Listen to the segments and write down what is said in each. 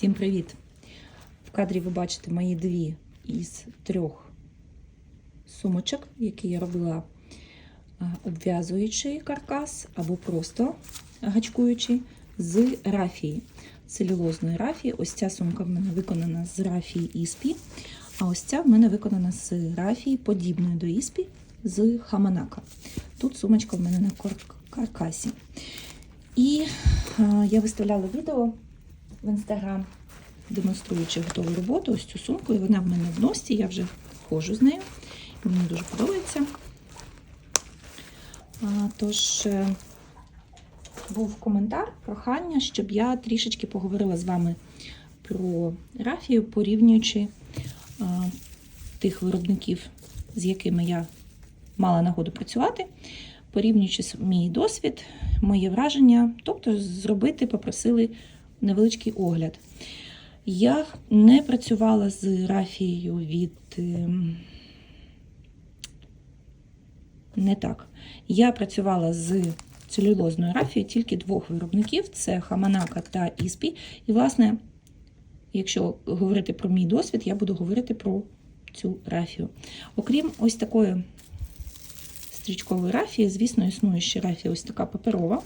Всім привіт! В кадрі ви бачите мої дві із трьох сумочок, які я робила обв'язуючий каркас або просто гачкуючий з рафії, целюлозної рафії. Ось ця сумка в мене виконана з рафії Іспі, а ось ця в мене виконана з рафії, подібної до Іспі, з Хаманака. Тут сумочка в мене на каркасі. І я виставляла відео в інстаграм, демонструючи готову роботу, ось цю сумку, і вона в мене в носі, я вже ходжу з нею. Мені дуже подобається. А, Тож, е, був коментар, прохання, щоб я трішечки поговорила з вами про рафію, порівнюючи а, тих виробників, з якими я мала нагоду працювати, порівнюючи мій досвід, моє враження, тобто зробити попросили невеличкий огляд. Я не працювала з рафією від. ем, Не так. Я працювала з целюлозною рафією тільки двох виробників: це Хаманака та Іспі. І, власне, якщо говорити про мій досвід, я буду говорити про цю рафію. Окрім ось такої стрічкової рафії, звісно, існує ще рафія ось така паперова.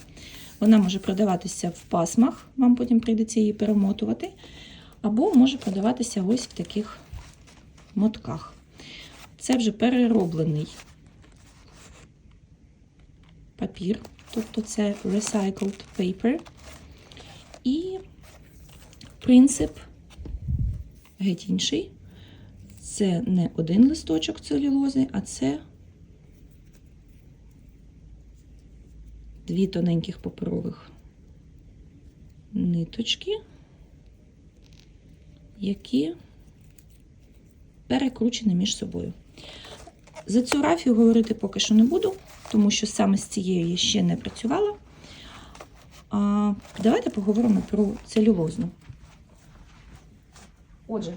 Вона може продаватися в пасмах, вам потім прийдеться її перемотувати, або може продаватися ось в таких мотках. Це вже перероблений папір, тобто це recycled paper. І принцип геть інший. Це не один листочок целюлози, а це дві тоненьких паперових ниточки, які перекручені між собою. За цю рафію говорити поки що не буду, тому що саме з цією я ще не працювала. А, давайте поговоримо про целюлозну. Отже,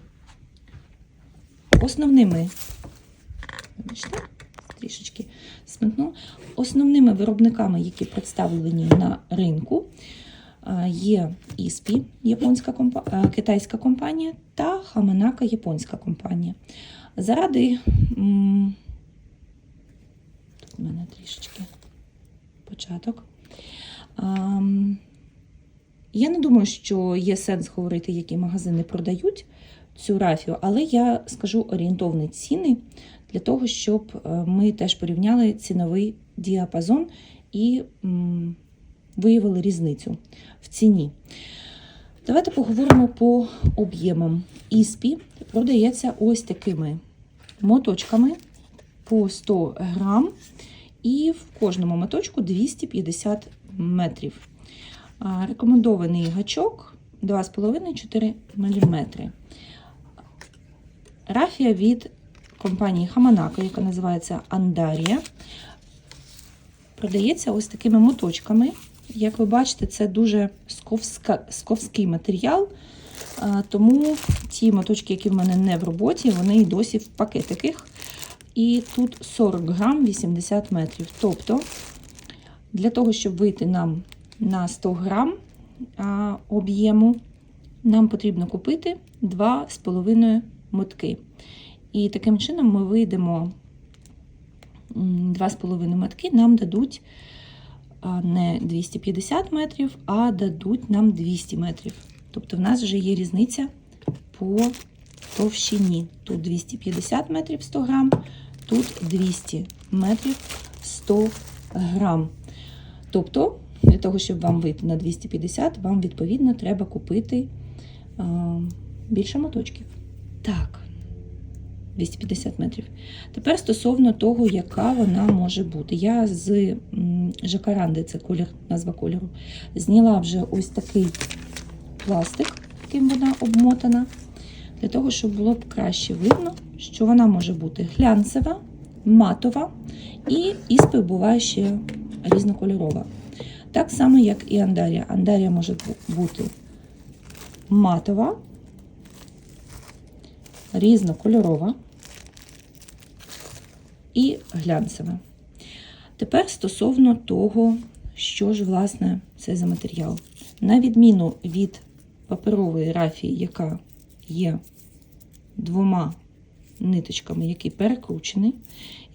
основними, трішечки смикну, основними виробниками, які представлені на ринку, є Іспі, японська компа... китайська компанія, та Хаманака, японська компанія. Заради тут у мене трішечки початок. Я не думаю, що є сенс говорити, які магазини продають цю рафію, але я скажу орієнтовні ціни для того, щоб е, ми теж порівняли ціновий діапазон і виявили різницю в ціні. Давайте поговоримо по об'ємам. Іспі продається ось такими моточками по 100 грам, і в кожному моточку 250 метрів. Рекомендований гачок 2,5-4 мм. Рафія від компанії Хаманака, яка називається Андарія, продається ось такими моточками. Як ви бачите, це дуже сковська, сковський матеріал, тому ті моточки, які в мене не в роботі, вони і досі в пакетиках. І тут 40 грам 80 метрів. Тобто, для того, щоб вийти нам на 100 грам об'єму, нам потрібно купити 2,5 мотки. І таким чином ми вийдемо 2,5 мотки, нам дадуть не 250 метрів, а дадуть нам 200 метрів. Тобто в нас вже є різниця по товщині. Тут 250 метрів 100 грам, тут 200 метрів 100 грам. Тобто, для того, щоб вам вийти на 250, вам відповідно треба купити більше моточків. Так, 250 метрів. Тепер стосовно того, яка вона може бути. Я з жакаранди, це колір, назва кольору, зняла вже ось такий пластик, яким вона обмотана, для того, щоб було б краще видно, що вона може бути глянцева, матова і іспи буває ще різнокольорова. Так само, як і андарія. Андарія може бути матова, різнокольорова і глянцева. Тепер стосовно того, що ж, власне, це за матеріал. На відміну від паперової рафії, яка є двома ниточками, які перекручені.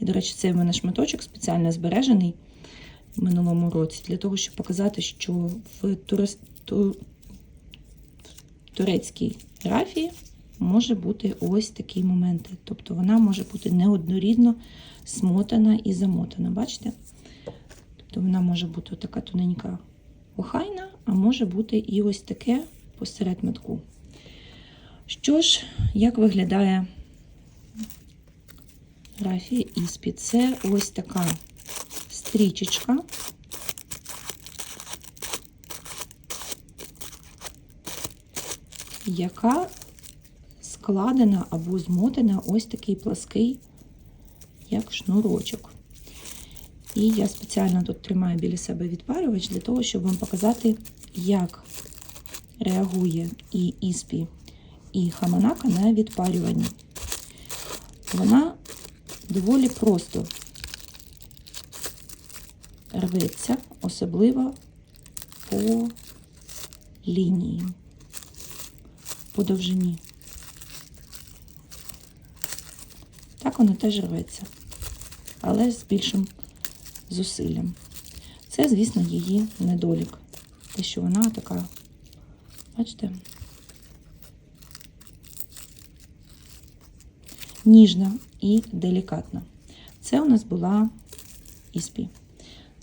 І, до речі, цей в мене шматочок спеціально збережений в минулому році, для того, щоб показати, що в турис... ту... турецькій рафії може бути ось такі моменти. Тобто вона може бути неоднорідно смотана і замотана. Бачите? Тобто вона може бути така тоненька охайна, а може бути і ось таке посеред метку. Що ж, як виглядає рафія іспі? Це ось така стрічечка. Яка складена або змотана ось такий плаский, як шнурочок. І я спеціально тут тримаю біля себе відпарювач для того, щоб вам показати, як реагує і іспі, і хаманака на відпарювання. Вона доволі просто рветься, особливо по лінії, по довжині. Так воно теж рветься, але з більшим зусиллям. Це, звісно, її недолік. Те, що вона така, бачите, ніжна і делікатна. Це у нас була іспі.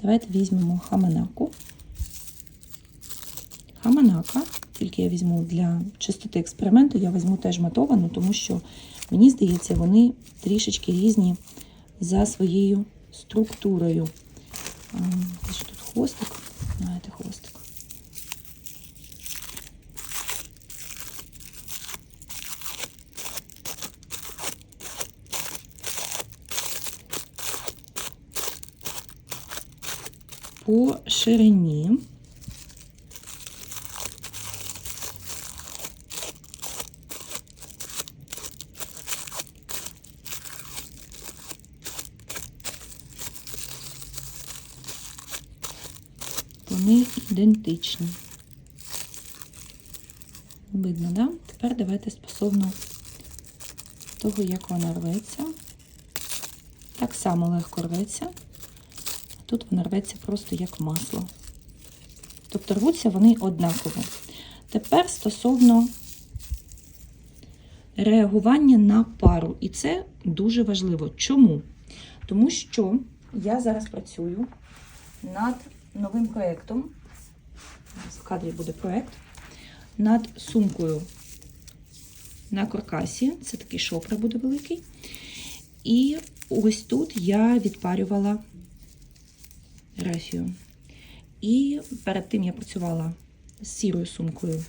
Давайте візьмемо хаманаку. Хаманака, тільки я візьму для чистоти експерименту, я візьму теж матовану, тому що, мені здається, вони трішечки різні за своєю структурою. А, тут хвостик? Знаєте, хвостик. По ширині вони ідентичні. Видно, да? Тепер давайте стосовно того, як вона рветься. Так само легко рветься. Тут вона рветься просто як масло. Тобто рвуться вони однаково. Тепер стосовно реагування на пару. І це дуже важливо. Чому? Тому що я зараз працюю над новим проєктом. Кадрі буде проєкт. Над сумкою на каркасі. Це такий шопер буде великий. І ось тут я відпарювала рафію. І перед тим я працювала з сірою сумкою,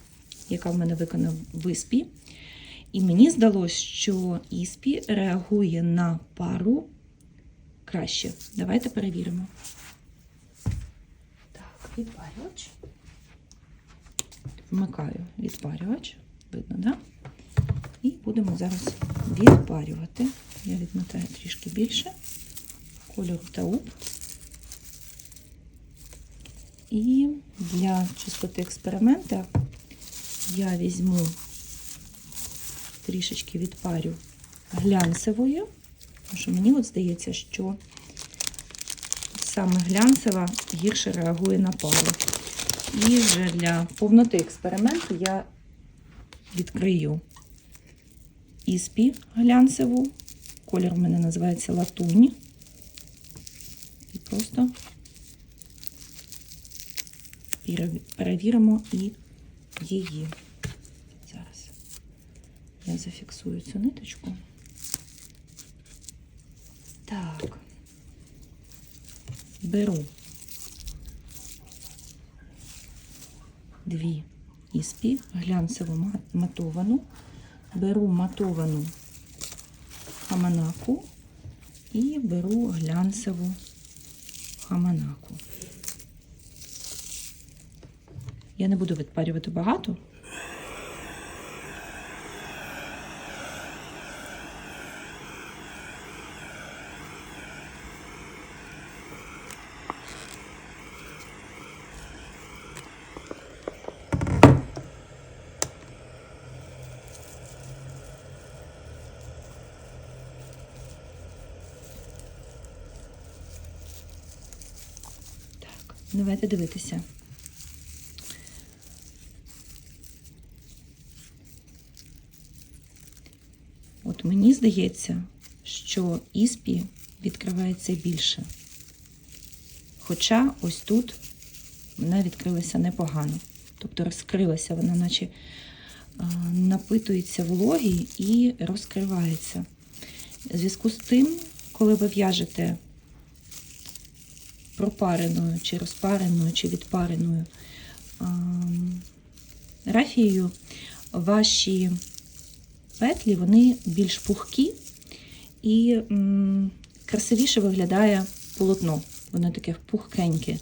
яка в мене виконана в іспі. І мені здалося, що іспі реагує на пару краще. Давайте перевіримо. Так, відпарювач. Вмикаю відпарювач. Видно? Да? І будемо зараз відпарювати. Я відмотаю трішки більше кольору тауб. І для чистоти експеримента я візьму трішечки відпарю глянцевою, тому що мені от здається, що саме глянцева гірше реагує на пару. І вже для повноти експерименту я відкрию іспі глянцеву. Колір в мене називається латунь. І просто перевіримо і її. Зараз я зафіксую цю ниточку. Так, беру дві іспі, глянцеву матовану, беру матовану хаманаку і беру глянцеву хаманаку. Я не буду відпарювати багато. Давайте дивитися. От мені здається, що іспі відкривається більше. Хоча ось тут вона відкрилася непогано. Тобто розкрилася, вона наче напитується вологі і розкривається. В зв'язку з тим, коли ви в'яжете пропареною, чи розпареною, чи відпареною рафією, ваші петлі вони більш пухкі і красивіше виглядає полотно. Воно таке пухкеньке.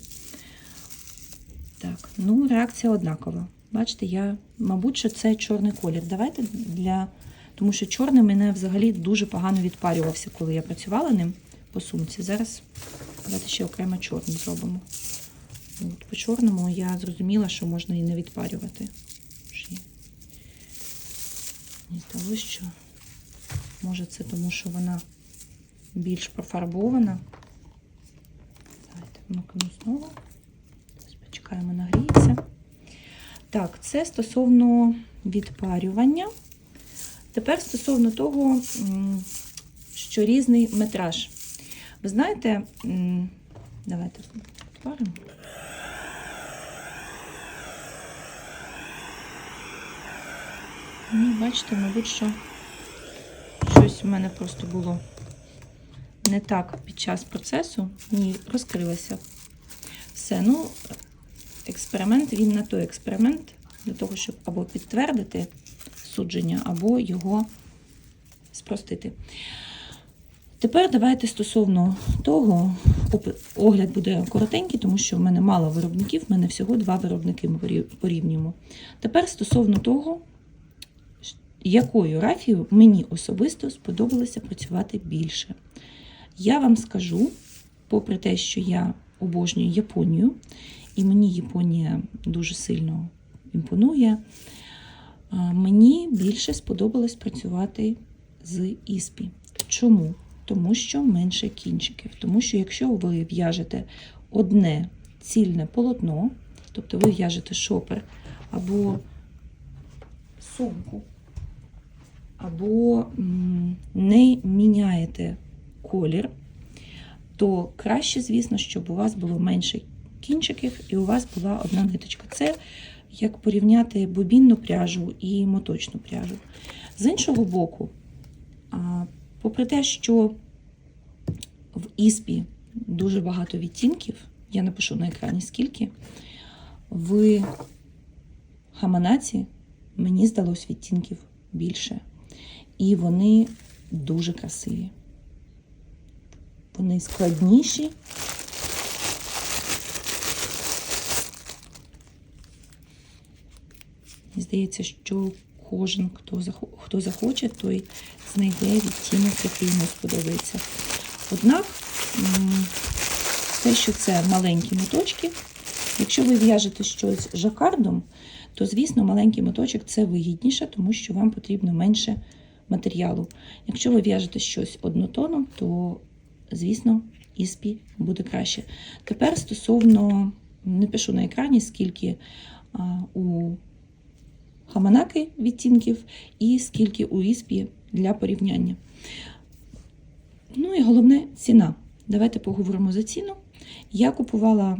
Так, ну реакція однакова. Бачите, я, мабуть, що це чорний колір. Давайте для. Тому що чорний мене взагалі дуже погано відпарювався, коли я працювала ним по сумці. Зараз давайте ще окремо чорний зробимо. От, по чорному я зрозуміла, що можна і не відпарювати. Мені здалося, що може це тому, що вона більш профарбована. Давайте вмикну знову. Почекаємо, нагріється. Так, це стосовно відпарювання. Тепер стосовно того, що різний метраж. Ви знаєте, давайте відпаримо. Ну, бачите, мабуть, що щось у мене просто було не так під час процесу. Ні, розкрилося. Все, ну, експеримент, він на той експеримент, для того, щоб або підтвердити судження, або його спростити. Тепер давайте стосовно того, огляд буде коротенький, тому що в мене мало виробників, в мене всього два виробники ми порів- порівнюємо. Тепер стосовно того, якою рафією мені особисто сподобалося працювати більше. Я вам скажу, попри те, що я обожнюю Японію, і мені Японія дуже сильно імпонує, мені більше сподобалось працювати з іспі. Чому? Тому що менше кінчиків. Тому що якщо ви в'яжете одне цільне полотно, тобто ви в'яжете шопер або сумку, або не міняєте колір, то краще, звісно, щоб у вас було менше кінчиків і у вас була одна ниточка. Це як порівняти бобінну пряжу і моточну пряжу. З іншого боку, попри те, що в іспі дуже багато відтінків, я напишу на екрані скільки, в хаманаці мені здалось відтінків більше. І вони дуже красиві. Вони складніші. Здається, що кожен, хто захоче, той знайде відтінок, який йому сподобається. Однак, те, що це маленькі моточки, якщо ви в'яжете щось жакардом, то, звісно, маленький моточок це вигідніше, тому що вам потрібно менше матеріалу. Якщо ви в'яжете щось однотоном, то, звісно, іспі буде краще. Тепер стосовно, не пишу на екрані, скільки у хаманаки відтінків і скільки у іспі для порівняння. Ну і головне ціна. Давайте поговоримо за ціну. Я купувала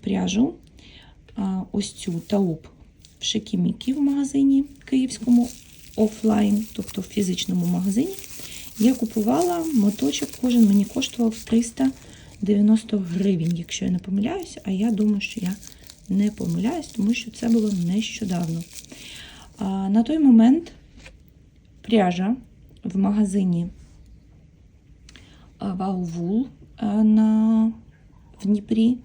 пряжу ось цю тауп в Шекімікі в магазині київському офлайн, тобто в фізичному магазині. Я купувала моточок, кожен мені коштував 390 гривень, якщо я не помиляюся, а я думаю, що я не помиляюсь, тому що це було нещодавно. На той момент пряжа в магазині Ваувул на в Дніпрі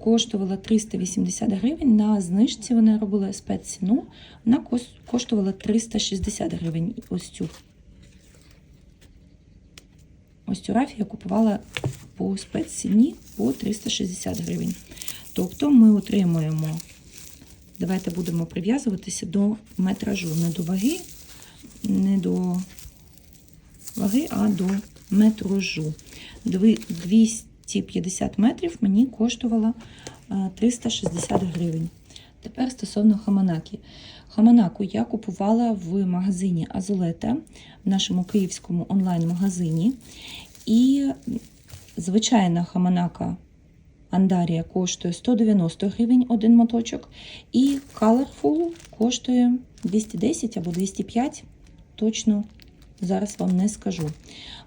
коштувала 380 гривень. На знижці вони робили спецціну. Вона коштувала 360 гривень. Ось цю. Ось цю рафію я купувала по спецціні по 360 гривень. Тобто ми отримуємо, давайте будемо прив'язуватися до метражу, не до ваги, не до ваги, а до 200 250 метрів мені коштувала е, 360 гривень. Тепер стосовно хаманаки. Хаманаку я купувала в магазині Азулета, в нашому київському онлайн-магазині. І звичайна хаманака Андарія коштує 190 гривень один моточок, і Colorful коштує 210 або 205, точно зараз вам не скажу.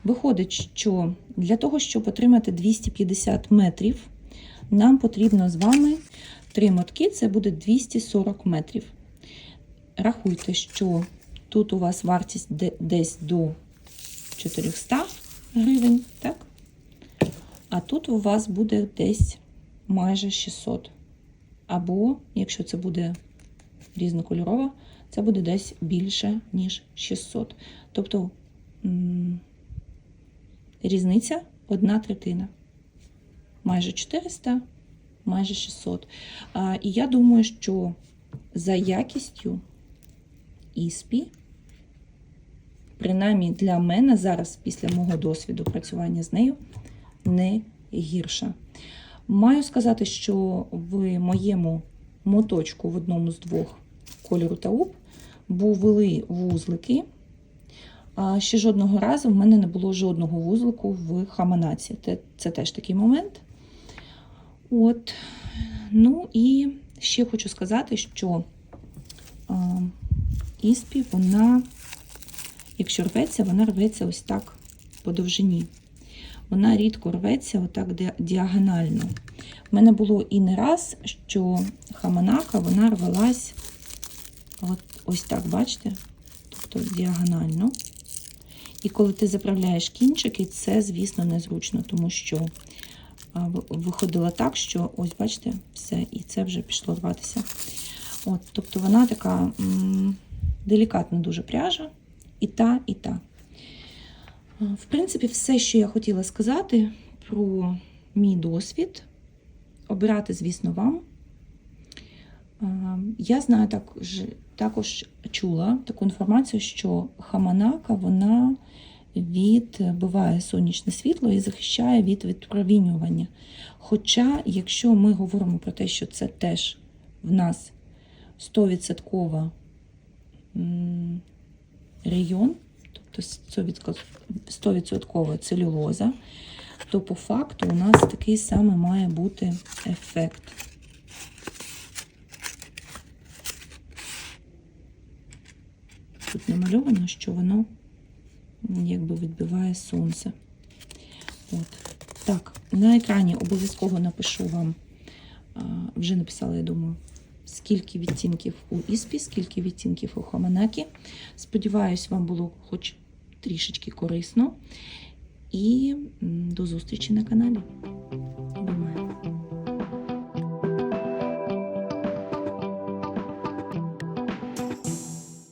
Виходить, що для того, щоб отримати 250 метрів, нам потрібно з вами три мотки, це буде 240 метрів. Рахуйте, що тут у вас вартість де- десь до 400 гривень, так? А тут у вас буде десь майже 600. Або, якщо це буде різнокольорова, це буде десь більше, ніж 600. Тобто різниця одна третина. Майже 400, майже 600. А, і я думаю, що за якістю іспі, принаймні для мене зараз, після мого досвіду працювання з нею, не гірша. Маю сказати, що в моєму моточку в одному з двох кольору тауб були вузлики. А ще жодного разу в мене не було жодного вузлику в хаманаці. Це, це теж такий момент. От. Ну і ще хочу сказати, що а, іспі, вона, якщо рветься, вона рветься ось так по довжині. Вона рідко рветься отак діагонально. У мене було і не раз, що хаманака вона рвалась от, ось так, бачите? Тобто діагонально. І коли ти заправляєш кінчики, це, звісно, незручно, тому що виходило так, що ось бачите, все, і це вже пішло рватися. От, тобто вона така м, делікатна дуже пряжа, і та, і та. В принципі, все, що я хотіла сказати про мій досвід. Обирати, звісно, вам. А, Я знаю також, також чула таку інформацію, що хаманака вона відбиває сонячне світло і захищає від відпромінювання. Хоча, якщо ми говоримо про те, що це теж в нас 100% м, район, тобто 100% целюлоза, то по факту у нас такий самий має бути ефект. Тут намальовано, що воно якби відбиває сонце. От. Так, на екрані обов'язково напишу вам, вже написала, я думаю, скільки відтінків у Іспі, скільки відтінків у Хаманакі. Сподіваюсь, вам було хоч трішечки корисно. І до зустрічі на каналі.